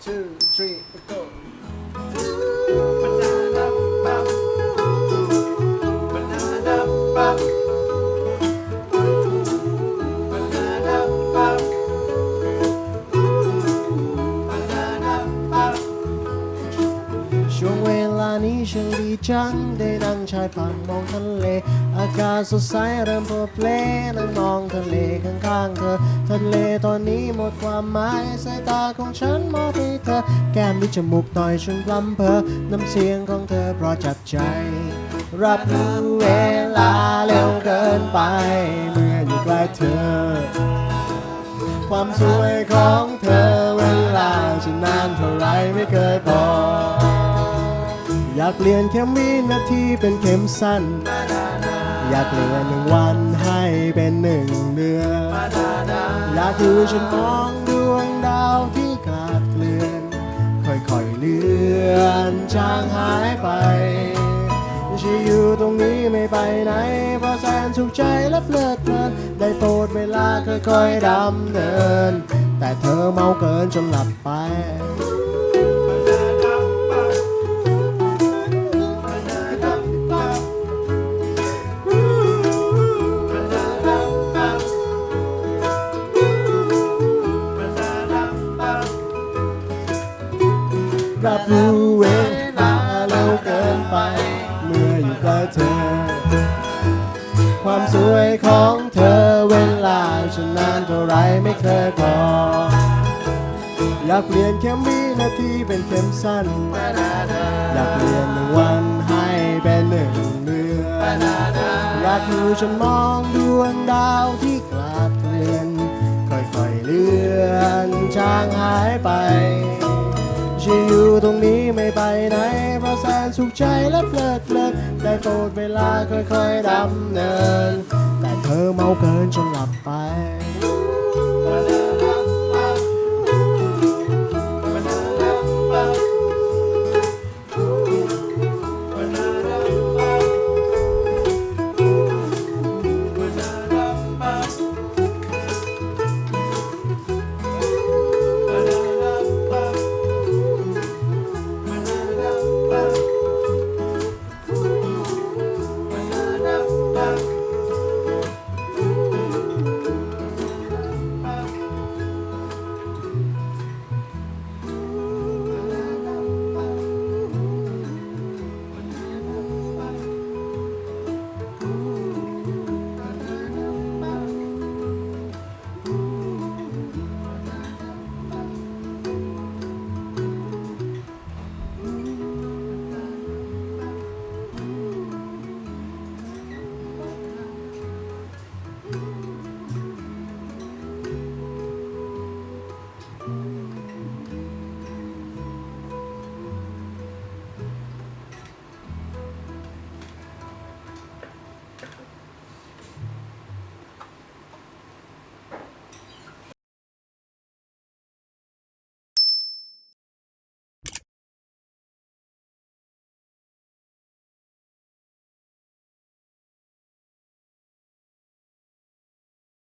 two three go ช่างดีจังได้นั่งชายฝั่งมองทะเล อากาศสดใสเริ่มเพลเพลนั่งมองทะเลข้างๆเธอ ทะเลตอนนี้หมดความหมายสายตาของฉันมองไปเธอ แก้มที่จมูกต่อยฉันพลัมเพอน้ำเสียงของเธอเพราะจับใจ รับรู้เวลาเร็วเกินไป เมื่ออยู่ใกล้เธอ ความสวยของเธอเวลาจะนานเท่าไรไม่เคยพอ อยากเปลี่ยนแค่วินาทีเป็นเข็มสั้น อยากเปลี่ยนหนึ่งวันให้เป็นหนึ่งเดือน อยากดูฉันมองดวงดาวที่ขาดเคลื่อน ค่อยๆเเลื่อนจางหายไปฉันอยู่ตรงนี้ไม่ไปไหนเพราะแสนสุขใจและเพลิดเพลิน ได้โปรดเวลาค่อยๆดำเนิน แต่เธอเมาเกินจนหลับไป รับรู้เวลาเร็วเกินไป เมื่ออยู่กล้เธอ ความสวยของเธอเวลาฉันนานเท่าไรไม่เคยพอ อยากเปลี่ยนแค่วินาทีเป็นเข็มสั้น อยากเปลี่ยนหนึ่งวันให้เป็นหนึ่งเดือนอยากดูฉันมองดวงดาวที่กลาดเกลื่อนค่อยๆเลื่อนจางหายไป ตรงนี้ไม่ไปไหน เพราะแสนสุขใจและเพลิดเพลินได้โปรดเวลาค่อยๆดำเนิน แต่เธอเมาเกินจนหลับไป